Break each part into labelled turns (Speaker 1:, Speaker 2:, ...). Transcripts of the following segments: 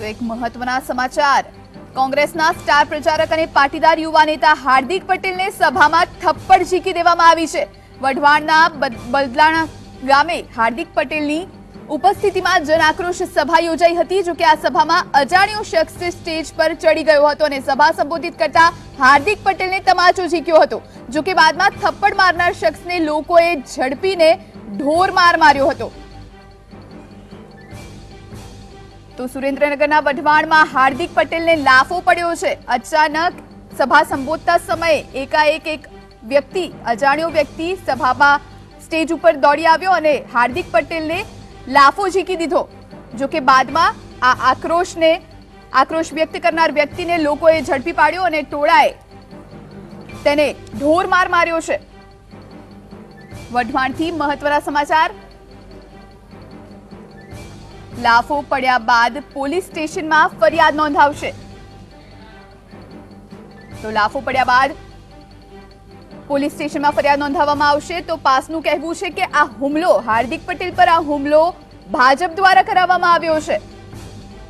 Speaker 1: તો એક મહત્વના સમાચાર. કોંગ્રેસના સ્ટાર પ્રચારક અને પાટીદાર યુવા નેતા હાર્દિક પટેલને સભામાં થપ્પડ ઝીકી દેવામાં આવી છે. વઢવાણના બદ- બલદાણા ગામે હાર્દિક પટેલની ઉપસ્થિતિમાં જન સભા યોજાઈ હતી, જોકે આ સભામાં અજાણ્યો શખ્સ સ્ટેજ પર ચડી ગયો હતો અને સભા સંબોધિત કરતા હાર્દિક પટેલને તમાચો ઝીક્યો હતો. જો કે બાદમાં થપ્પડ મારનાર શખ્સને લોકોએ ઝડપીને ઢોર માર માર્યો હતો. તો સુરેન્દ્રનગરના વઢવાણમાં હાર્દિક પટેલને લાફો પડ્યો છે. અચાનક સભા સંબોધતા સમયે એકાએક એક વ્યક્તિ, અજાણ્યો વ્યક્તિ સભામાં સ્ટેજ ઉપર દોડી આવ્યો અને હાર્દિક પટેલને લાફો ઝીકી દીધો. જો કે બાદમાં આ આક્રોશને, આક્રોશ વ્યક્ત કરનાર વ્યક્તિને લોકોએ ઝડપી પાડ્યો અને ટોળાએ તેને ઢોર માર માર્યો છે. વઢવાણથી મહત્વના સમાચાર લાફો પડ્યા બાદ પોલીસ સ્ટેશનમાં ફરિયાદ નોંધાવશે. તો લાફો પડ્યા બાદ પોલીસ સ્ટેશનમાં ફરિયાદ નોંધાવવામાં આવશે તો પાસનું કહેવું છે કે આ હુમલો હાર્દિક પટેલ પર આ હુમલો ભાજપ દ્વારા કરાવવામાં આવ્યો છે.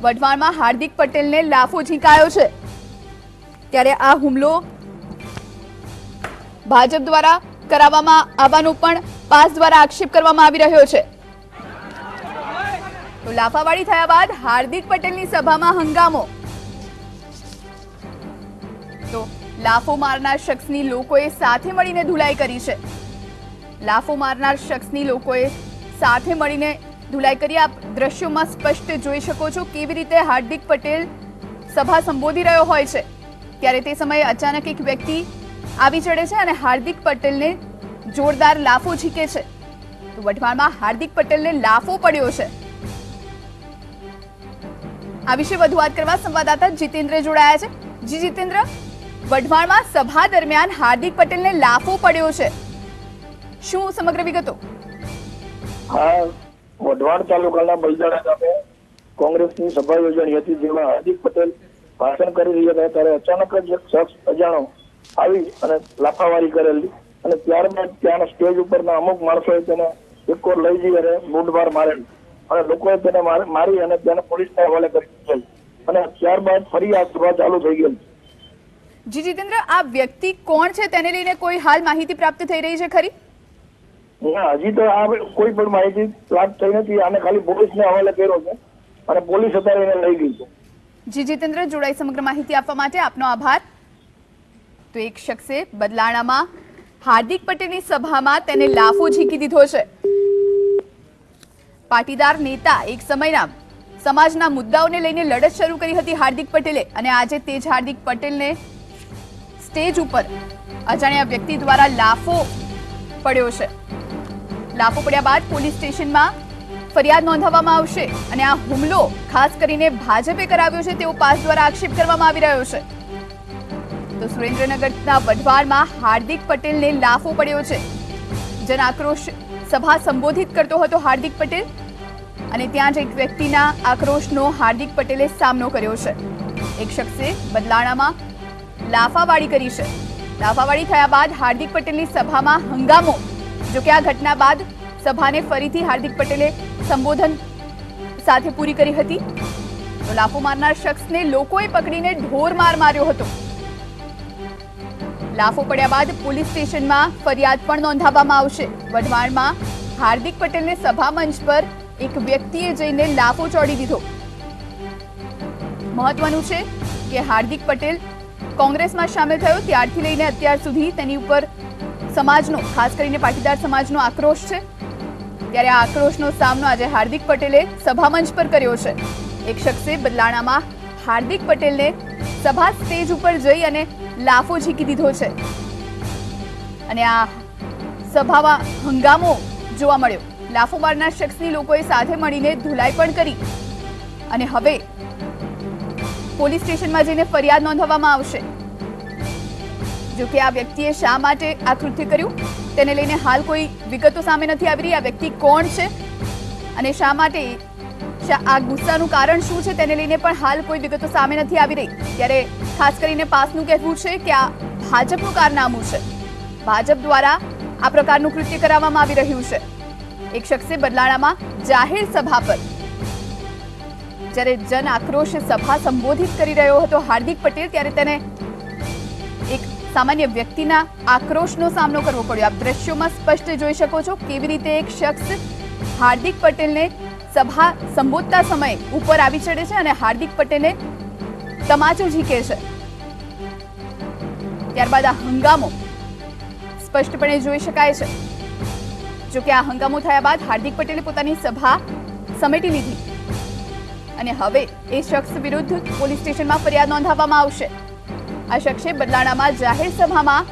Speaker 1: વઢવાણમાં હાર્દિક પટેલને લાફો ઝીંકાયો છે. ત્યારે આ હુમલો ભાજપ દ્વારા કરાવવામાં આવવાનો પણ પાસ દ્વારા આક્ષેપ કરવામાં આવી રહ્યો છે. તો લાફાવાળી થયા બાદ હાર્દિક પટેલની સભામાં હંગામો. તો લાફો મારનાર શખ્સની લોકોએ સાથે મળીને ધુલાઈ કરી છે. લાફો મારનાર શખ્સની લોકોએ સાથે મળીને ધુલાઈ કરી. આપ દ્રશ્યોમાં સ્પષ્ટ જોઈ શકો છો કેવી રીતે હાર્દિક પટેલ સભા સંબોધી રહ્યો હોય છે. ત્યારે તે સમયે અચાનક એક વ્યક્તિ આવી ચડે છે અને હાર્દિક પટેલને જોરદાર લાફો ઝીકે છે. તો વઢવાણમાં હાર્દિક પટેલને લાફો પડ્યો છે. આ વિશે વધુ વાત કરવા સંવાદદાતા જીતેન્દ્ર જોડાયા છે. જી જીતેન્દ્ર, વઢવાણમાં સભા દરમિયાન હાર્દિક પટેલને લાફો પડ્યો છે. શું સમગ્ર વિગતો?
Speaker 2: હા, વઢવાણ તાલુકાના બલદાણા ગામે કોંગ્રેસની સભા યોજાણી હતી, જેમાં હાર્દિક પટેલ ભાષણ કરી રહ્યા હતા, ત્યારે અચાનક જ એક શખ્સ અજાણો આવી અને લાફાવારી કરેલી અને ત્યારબાદ ત્યાંના સ્ટેજ ઉપરના અમુક માણસોએ તેને એકોર લઈ જઈ અને બૂંઢમાર મારેલી. અને લોકોએ તેને મારી અને તેને પોલીસના હવાલે કરી દીધેલ. અને ત્યારબાદ ફરી આ સભા ચાલુ થઈ ગઈ.
Speaker 1: જી જીતેન્દ્ર આ વ્યક્તિ કોણ છે તેને લઈને કોઈ હાલ માહિતી પ્રાપ્ત થઈ રહી છે ખરી?
Speaker 2: ના હજી તો આ કોઈ પણ માહિતી પ્રાપ્ત થઈ નથી. આને ખાલી પોલીસને હવાલે કર્યો છે. અને પોલીસ અત્યારે એને લઈ ગઈ છે.
Speaker 1: જી જીતેન્દ્ર જોડાઈ સમગ્ર માહિતી આપવા માટે આપનો આભાર. તો એક શખ્સે બદલાણામાં હાર્દિક પટેલની સભામાં તેને લાફો ઝીકી દીધો છે. પાટીદાર નેતા એક સમયના સમાજના મુદ્દાઓને લઈને લડત શરૂ કરી હતી હાર્દિક પટેલે અને આજે તે જ હાર્દિક પટેલને સ્ટેજ ઉપર અજાણ્યા વ્યક્તિ દ્વારા લાફો પડ્યો છે. લાફો પડ્યા બાદ પોલીસ સ્ટેશનમાં ફરિયાદ નોંધાવવામાં આવશે અને આ હુમલો ખાસ કરીને ભાજપે કરાવ્યો છે તેવો પાસ દ્વારા આક્ષેપ કરવામાં આવી રહ્યો છે. તો સુરેન્દ્રનગરના વઢવાણમાં હાર્દિક પટેલને લાફો પડ્યો છે. જન આક્રોશ સભા સંબોધિત કરતો હતો હાર્દિક પટેલ. અને ત્યાં જ એક વ્યક્તિના આક્રોશનો હાર્દિક પટેલે સામનો કર્યો છે. એક શખ્સે બદલાણામાં લાફાવાળી કરી છે. લાફાવાળી થયા બાદ હાર્દિક પટેલની સભામાં હંગામો, જોકે આ ઘટના બાદ સભાને ફરીથી હાર્દિક પટેલે સંબોધન સાથે પૂરી કરી હતી. તો લાફો મારનાર શખ્સને લોકોએ પકડીને ઢોર માર માર્યો હતો. લાફો પડ્યા બાદ પોલીસ સ્ટેશનમાં ફરિયાદ પણ નોંધાવવામાં આવશે. વઢવાણમાં હાર્દિક પટેલને સભા મંચ પર એક વ્યક્તિએ જઈને લાફો ચોડી દીધો. મહત્વનું છે કે હાર્દિક પટેલ કોંગ્રેસમાં સામેલ થયો, ત્યારથી લઈને અત્યાર સુધી તેની ઉપર સમાજનો, ખાસ કરીને પાટીદાર સમાજનો આક્રોશ છે. ત્યારે આ આક્રોશનો સામનો આજે હાર્દિક પટેલે સભામંચ પર કર્યો છે. એક શખ્સે બદલાણામાં હાર્દિક પટેલને સભા સ્ટેજ ઉપર જઈ અને લાફો ઝીકી દીધો છે. અને આ સભામાં હંગામો જોવા મળ્યો. લાફો મારનાર શખ્સની લોકોએ સાથે મળીને ધુલાઈ પણ કરી. અને હવે પોલીસ સ્ટેશનમાં જઈને ફરિયાદ નોંધાવવામાં આવશે. જો કે આ વ્યક્તિએ શા માટે આ કૃત્ય કર્યું? તેને લઈને હાલ કોઈ વિગતો સામે નથી આવી રહી. આ વ્યક્તિ કોણ છે? અને શા માટે આ ગુસ્સાનું કારણ શું છે તેને લઈને પણ હાલ કોઈ વિગતો સામે નથી આવી રહી. ત્યારે ખાસ કરીને પાસનું કહેવું છે કે આ ભાજપનું કારનામું છે. ભાજપ દ્વારા આ પ્રકારનું કૃત્ય કરાવવામાં આવી રહ્યું છે. એક શખ્સે બદલાણામાં જાહેર સભા પર જ્યારે જન આક્રોશ સભા સંબોધિત કરી રહ્યો હતો હાર્દિક પટેલ, ત્યારે તેને એક સામાન્ય વ્યક્તિના આક્રોશનો સામનો કરવો પડ્યો. આપ દ્રશ્યોમાં સ્પષ્ટ જોઈ શકો છો કેવી રીતે એક શખ્સ હાર્દિક પટેલને સભા સંબોધતા સમયે ઉપર આવી ચડે છે અને હાર્દિક પટેલને તમાચો ઝીકે છે. ત્યારબાદ આ હંગામો સ્પષ્ટપણે જોઈ શકાય છે. જો કે આ હંગામો થયા બાદ હાર્દિક પટેલે પોતાની સભા સમેટી લીધી. અને હવે એ શખ્સ વિરુદ્ધ પોલીસ સ્ટેશનમાં ફરિયાદ નોંધાવવામાં આવશે. આ શખ્સે બદલાણામાં જાહેર સભામાં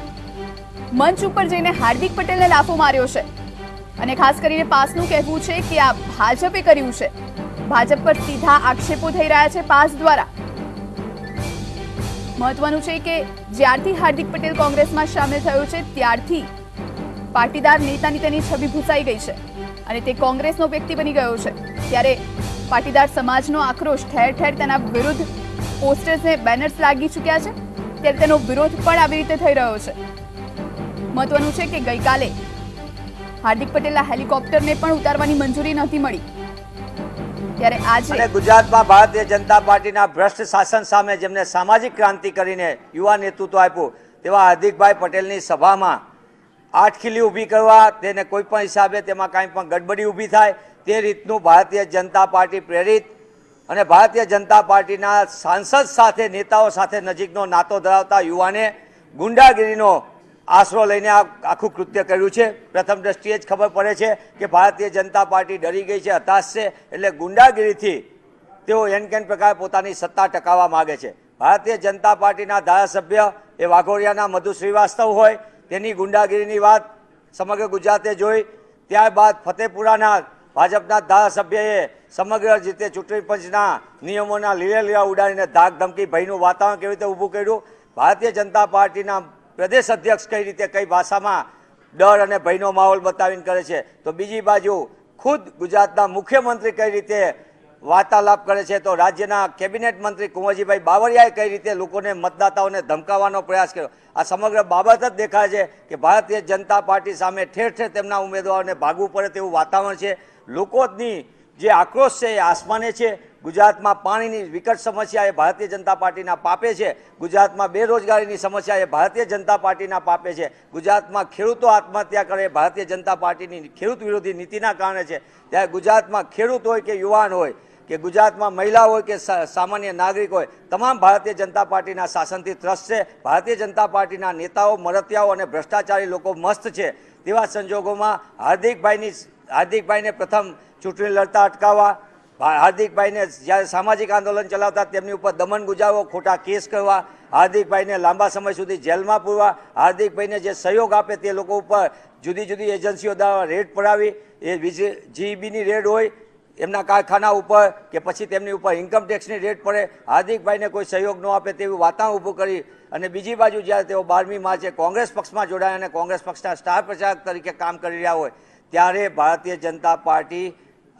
Speaker 1: મંચ ઉપર જઈને હાર્દિક પટેલને લાફો માર્યો છે. અને ખાસ કરીને પાસનું કહેવું છે કે આ ભાજપે કર્યું છે. ભાજપ પર સીધા આક્ષેપો થઈ રહ્યા છે પાસ દ્વારા. મહત્વનું છે કે જ્યારથી હાર્દિક પટેલ કોંગ્રેસમાં સામેલ થયો છે, ત્યારથી પાટીદાર નેતાની તેની છબી ભૂસાઈ ગઈ છે અને તે કોંગ્રેસનો વ્યક્તિ બની ગયો છે. ત્યારે પાટીદાર સમાજનો આક્રોશ ઠેર ઠેર તેના વિરુદ્ધ પોસ્ટર્સને બેનર્સ લાગી ચૂક્યા છે. ત્યારે તેનો વિરોધ પણ આવી રીતે થઈ રહ્યો છે. મહત્વનું છે કે ગઈકાલે હાર્દિક પટેલના હેલિકોપ્ટરને પણ ઉતારવાની મંજૂરી નથી મળી. ત્યારે આજે
Speaker 3: ગુજરાતમાં ભારતીય જનતા પાર્ટીના ભ્રષ્ટ શાસન સામે જેમને સામાજિક ક્રાંતિ કરીને યુવા નેતૃત્વ આપ્યું, તેવા હાર્દિકભાઈ પટેલની સભામાં આઠ ખીલી ઊભી કરવા, તેને કોઈ પણ હિસાબે તેમાં કાંઈ પણ ગડબડી ઊભી થાય, તે રીતનું ભારતીય જનતા પાર્ટી પ્રેરિત અને ભારતીય જનતા પાર્ટીના સાંસદ સાથે, નેતાઓ સાથે નજીકનો નાતો ધરાવતા યુવાને ગુંડાગીરીનો આશરો લઈને આખું કૃત્ય કર્યું છે. પ્રથમ દ્રષ્ટિએ જ ખબર પડે છે કે ભારતીય જનતા પાર્ટી ડરી ગઈ છે, હતાશ છે, એટલે ગુંડાગીરીથી તેઓ એન કેન પ્રકારે પોતાની સત્તા ટકાવવા માગે છે. ભારતીય જનતા પાર્ટીના ધારાસભ્ય એ વાઘોડિયાના મધુ શ્રીવાસ્તવ હોય, તેની ગુંડાગીરીની વાત સમગ્ર ગુજરાતે જોઈ. ત્યારબાદ ફતેપુરાના ભાજપના ધારાસભ્યએ સમગ્ર રીતે ચૂંટણી પંચના નિયમોના લીલે લીલા ઉડાડીને ધાક ધમકી ભયનું વાતાવરણ કેવી રીતે ઊભું કર્યું? ભારતીય જનતા પાર્ટીના પ્રદેશ અધ્યક્ષ કઈ રીતે કઈ ભાષામાં ડર અને ભયનો માહોલ બતાવીને કરે છે. તો બીજી બાજુ ખુદ ગુજરાતના મુખ્યમંત્રી કઈ રીતે વાર્તાલાપ કરે છે, તો રાજ્યના કેબિનેટ મંત્રી કુંવરજીભાઈ બાવળિયાએ કઈ રીતે લોકોને મતદાતાઓને ધમકાવવાનો પ્રયાસ કર્યો. આ સમગ્ર બાબત જ દેખાય છે કે ભારતીય જનતા પાર્ટી સામે ઠેર ઠેર તેમના ઉમેદવારોને ભાગવું પડે તેવું વાતાવરણ છે. લોકોની જે આક્રોશ છે એ આસમાને છે. ગુજરાતમાં પાણીની વિકટ સમસ્યા એ ભારતીય જનતા પાર્ટીના પાપે છે. ગુજરાતમાં બેરોજગારીની સમસ્યા એ ભારતીય જનતા પાર્ટીના પાપે છે. ગુજરાતમાં ખેડૂતો આત્મહત્યા કરે ભારતીય જનતા પાર્ટીની ખેડૂત વિરોધી નીતિના કારણે છે. ત્યારે ગુજરાતમાં ખેડૂત હોય કે યુવાન હોય, કે ગુજરાતમાં મહિલા હોય કે સામાન્ય નાગરિક હોય, તમામ ભારતીય જનતા પાર્ટીના શાસનથી ત્રસ્ત છે. ભારતીય જનતા પાર્ટીના નેતાઓ મરતિયાઓ અને ભ્રષ્ટાચારી લોકો મસ્ત છે. તેવા સંજોગોમાં હાર્દિકભાઈની હાર્દિકભાઈને પ્રથમ ચૂંટણી લડતા અટકાવવા હાર્દિકભાઈને જ્યારે સામાજિક આંદોલન ચલાવતા તેમની ઉપર દમન ગુજારવો ખોટા કેસ કરવા, હાર્દિકભાઈને લાંબા સમય સુધી જેલમાં પૂરવા, હાર્દિકભાઈને જે સહયોગ આપે તે લોકો ઉપર જુદી જુદી એજન્સીઓ દ્વારા રેડ પડાવી, એ જીઈબીની રેડ હોય, એમના કારખાના ઉપર કે પછી તેમની ઉપર ઇન્કમ ટેક્સની રેટ પડે, હાર્દિકભાઈને કોઈ સહયોગ ન આપે તેવું વાતાવરણ ઊભું કરી અને બીજી બાજુ જ્યારે તેઓ બારમી માર્ચે કોંગ્રેસ પક્ષમાં જોડાયા અને કોંગ્રેસ પક્ષના સ્ટાર પ્રચારક તરીકે કામ કરી રહ્યા હોય, ત્યારે ભારતીય જનતા પાર્ટી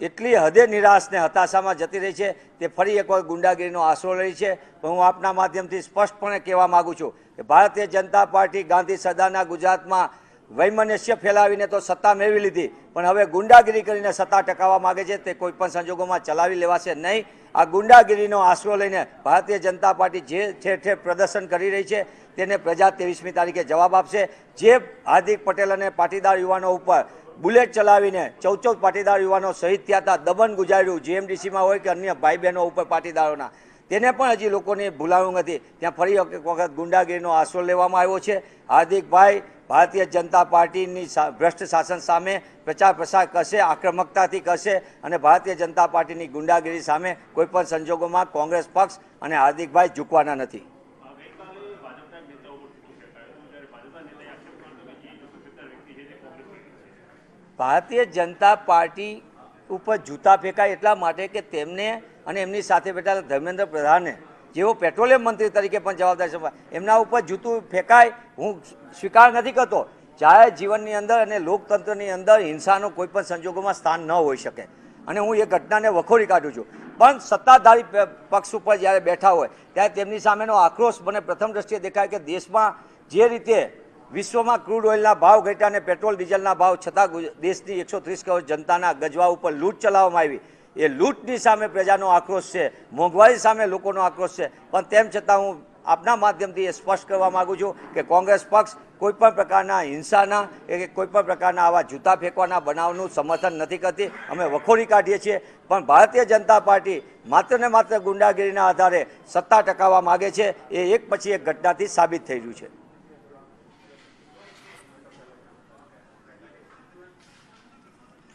Speaker 3: એટલી હદે નિરાશ ને હતાશામાં જતી રહી છે. તે ફરી એકવાર ગુંડાગીરીનો આશરો રહી છે. પણ હું આપના માધ્યમથી સ્પષ્ટપણે કહેવા માગું છું કે ભારતીય જનતા પાર્ટી ગાંધી સદાના ગુજરાતમાં વૈમનસ્ય ફેલાવીને તો સત્તા મેળવી લીધી, પણ હવે ગુંડાગીરી કરીને સત્તા ટકાવવા માંગે છે. તે કોઈપણ સંજોગોમાં ચલાવી લેવાશે નહીં. આ ગુંડાગીરીનો આશરો લઈને ભારતીય જનતા પાર્ટી જે ઠેર ઠેર પ્રદર્શન કરી રહી છે, તેને પ્રજા ત્રેવીસમી તારીખે જવાબ આપશે. જે હાર્દિક પટેલ અને પાટીદાર યુવાનો ઉપર બુલેટ ચલાવીને ચૌદ ચૌદ પાટીદાર યુવાનો શહીદ થયા હતા દમન ગુજાર્યું, જીએમડીસીમાં હોય કે અન્ય ભાઈ બહેનો ઉપર પાટીદારોના. તેને પણ હજી લોકોને ભૂલાવ્યું નથી ત્યાં ફરી એક વખત ગુંડાગીરીનો આશરો લેવામાં આવ્યો છે. હાર્દિકભાઈ ભારતીય જનતા પાર્ટીની ભ્રષ્ટ શાસન સામે પ્રચાર પ્રસાર કરશે, આક્રમકતાથી કરશે અને ભારતીય જનતા પાર્ટીની ગુંડાગીરી સામે કોઈપણ સંજોગોમાં કોંગ્રેસ પક્ષ અને હાર્દિકભાઈ ઝૂકવાના નથી. ભારતીય જનતા પાર્ટી ઉપર જૂતા ફેંકાય એટલા માટે કે તેમને અને એમની સાથે બેઠેલા ધર્મેન્દ્ર પ્રધાને જેઓ પેટ્રોલિયમ મંત્રી તરીકે પણ જવાબદાર છે, એમના ઉપર જૂતું ફેંકાય હું સ્વીકાર નથી કરતો. જાહેર જીવનની અંદર અને લોકતંત્રની અંદર હિંસાનો કોઈ પણ સંજોગોમાં સ્થાન ન હોઈ શકે. અને હું એ ઘટનાને વખોડી કાઢું છું. પણ સત્તાધારી પક્ષ ઉપર જ્યારે બેઠા હોય, ત્યારે તેમની સામેનો આક્રોશ મને પ્રથમ દ્રષ્ટિએ દેખાય કે દેશમાં જે રીતે વિશ્વમાં ક્રૂડ ઓઇલના ભાવ ઘટ્યા અને પેટ્રોલ, ડીઝલના ભાવ છતાં દેશની એકસો ત્રીસ કરોડ જનતાના ગજવા ઉપર લૂંટ ચલાવવામાં આવી. એ લૂંટની સામે પ્રજાનો આક્રોશ છે, મોંઘવારી સામે લોકોનો આક્રોશ છે. પણ તેમ છતાં હું આપના માધ્યમથી એ સ્પષ્ટ કરવા માગું છું કે કોંગ્રેસ પક્ષ કોઈપણ પ્રકારના હિંસાના કે કોઈપણ પ્રકારના આવા જૂતા ફેંકવાના બનાવનું સમર્થન નથી કરતી. અમે વખોડી કાઢીએ છીએ. પણ ભારતીય જનતા પાર્ટી માત્ર ને માત્ર ગુંડાગીરીના આધારે સત્તા ટકાવવા માગે છે. એ એક પછી એક ઘટનાથી સાબિત થઈ રહ્યું છે.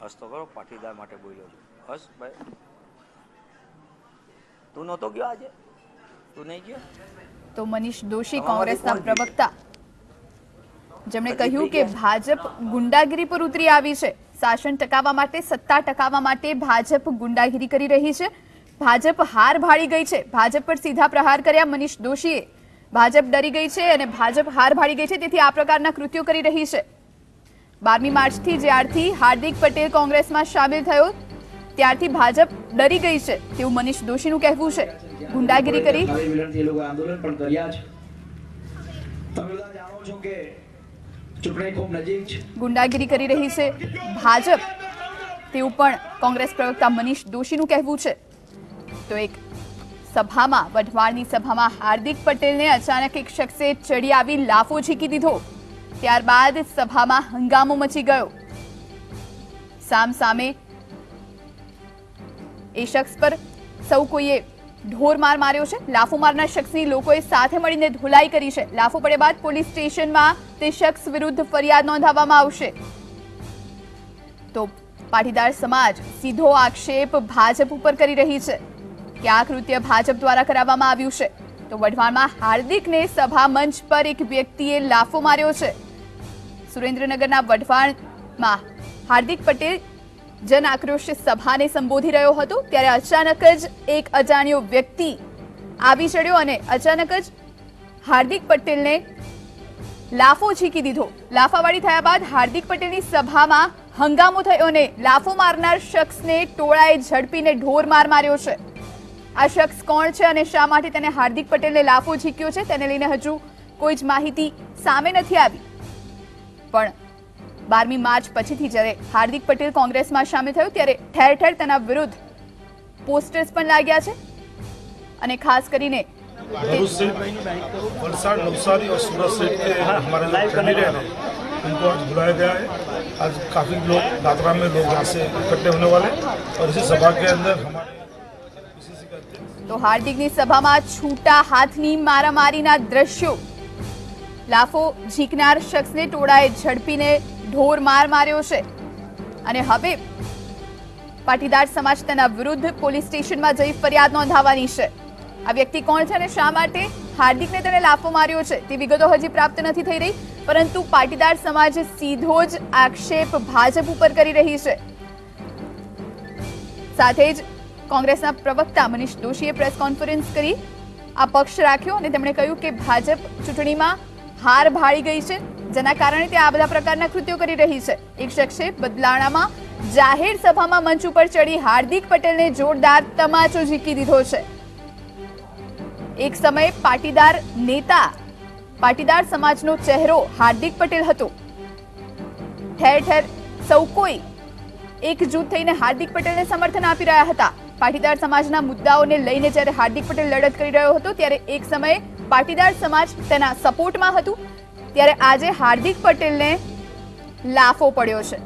Speaker 3: હસ તો કરો પાટીદાર માટે બોલ્યો છું. હસ ભાઈ. તું નહોતો ગયો આજે? તું નહીં ગયો?
Speaker 1: તો મનીષ દોશી કોંગ્રેસના પ્રવક્તા. જેમણે કહ્યું કે ભાજપ ગુંડાગીરી પર ઉતરી આવી છે. શાસન ટકાવવા માટે સત્તા ટકાવવા માટે ભાજપ ગુંડાગીરી કરી રહી છે. ભાજપ હાર ભાળી ગઈ છે. ભાજપ પર સીધા પ્રહાર કર્યા મનીષ દોશીએ. ભાજપ ડરી ગઈ છે અને ભાજપ હાર ભાળી ગઈ છે. તેથી આ પ્રકારના કૃત્યો કરી રહી છે. બારમી માર્ચથી જ્યારથી હાર્દિક પટેલ કોંગ્રેસમાં સામેલ થયો. ત્યારથી ભાજપ ડરી ગઈ છે. તેવું મનીષ દોશીનું કહેવું છે. ગુંડાગીરી કરી.
Speaker 4: નવી મિલનથી એ લોકો આંદોલન પણ કર્યા છે. તમે બધા જાણો છો કે ચૂંટણી ખૂબ નજીક છે.
Speaker 1: ગુંડાગીરી કરી રહી છે ભાજપ. તેવું પણ કોંગ્રેસ પ્રવક્તા મનીષ દોશીનું કહેવું છે. તો એક સભામાં વઢવાણની સભામાં હાર્દિક પટેલને અચાનક એક શખ્સે ચડી આવી લાફો ઝીકી દીધો. ત્યારબાદ સભામાં હંગામો મચી ગયો. સામ સામે એ શખ્સ પર સૌ કોઈએ ઢોર માર માર્યો છે. લાફો મારનાર શખ્સની લોકોએ સાથે મળીને ધોલાઈ કરી છે. લાફો પડ્યા બાદ પોલીસ સ્ટેશનમાં તે શખ્સ વિરુદ્ધ ફરિયાદ નોંધાવવામાં આવશે. તો પાટીદાર સમાજ સીધો આક્ષેપ ભાજપ ઉપર કરી રહી છે. કે આ કૃત્ય ભાજપ દ્વારા કરાવવામાં આવ્યું છે. તો વઢવાણમાં હાર્દિકને સભા મંચ પર એક વ્યક્તિએ લાફો માર્યો છે. સુરેન્દ્રનગરના વઢવાણમાં હાર્દિક પટેલ જન આક્રોશ સભાને સંબોધી રહ્યો હતો, ત્યારે અચાનક જ એક અજાણ્યો વ્યક્તિ આવી ચડ્યો અને અચાનક જ હાર્દિક પટેલને લાફો ઝીકી દીધો. લાફાવાળી થયા બાદ હાર્દિક પટેલની સભામાં હંગામો થયો અને લાફો મારનાર શખ્સને ટોળાએ ઝડપીને ઢોર માર માર્યો છે. આ શખ્સ કોણ છે અને શા માટે તેને હાર્દિક પટેલને લાફો ઝીક્યો છે, તેને લઈને હજુ કોઈ જ માહિતી સામે નથી આવી. પણ બારમી માર્ચ પછીથી જ્યારે હાર્દિક પટેલ કોંગ્રેસમાં સામેલ થયો ત્યારે ઠેર ઠેર તેના વિરુદ્ધ પોસ્ટર્સ પણ લાગ્યા છે અને ખાસ કરીને
Speaker 5: भरूच से वलसाड़ नवसारी और सूरत से के हमारे जो कैंडिडेट हैं उनको आज बुलाया गया है आज काफ़ी लोग दादरा में लोग यहाँ से इकट्ठे होने वाले हैं और इसी सभा के अंदर हमारे पीसीसी के अध्यक्ष
Speaker 1: તો હાર્દિકની સભામાં છૂટા હાથની મારામારીના દ્રશ્યો લાફો ઝીકનાર શખ્સને ટોળાએ ઝડપીને ઢોર માર માર્યો છે. અને હવે પાટીદાર સમાજ તેના વિરુદ્ધ પોલીસ સ્ટેશનમાં જઈ ફરિયાદ નોંધાવવાની છે. આ વ્યક્તિ કોણ છે અને શા માટે હાર્દિકને તેણે લાફો માર્યો છે તે વિગતો હજી પ્રાપ્ત નથી થઈ રહી, પરંતુ પાટીદાર સમાજ સીધો જ આક્ષેપ ભાજપ ઉપર કરી રહી છે. સાથે જ કોંગ્રેસના પ્રવક્તા મનીષ દોશીએ પ્રેસ કોન્ફરન્સ કરી આ પક્ષ રાખ્યો અને તેમણે કહ્યું કે ભાજપ ચૂંટણીમાં હાર ભાળી ગઈ છે, જેના કારણે તે આ બધા પ્રકારના કૃત્યો કરી રહી છે. એક શખ્સે બદલાણામાં જાહેર સભામાં મંચ ઉપર ચડી હાર્દિક પટેલને જોરદાર તમાચો ઝીકી દીધો છે. એક સમયે પાટીદાર નેતા, પાટીદાર સમાજનો ચહેરો હાર્દિક પટેલ હતો. ઠેર ઠેર સૌ કોઈ એકજૂથ થઈને હાર્દિક પટેલને સમર્થન આપી રહ્યા હતા. પાટીદાર સમાજના મુદ્દાઓને લઈને જ્યારે હાર્દિક પટેલ લડત કરી રહ્યો હતો, ત્યારે એક સમયે પાટીદાર સમાજ તેના સપોર્ટમાં હતું ત્યારે આજે હાર્દિક પટેલને લાફો પડ્યો છે.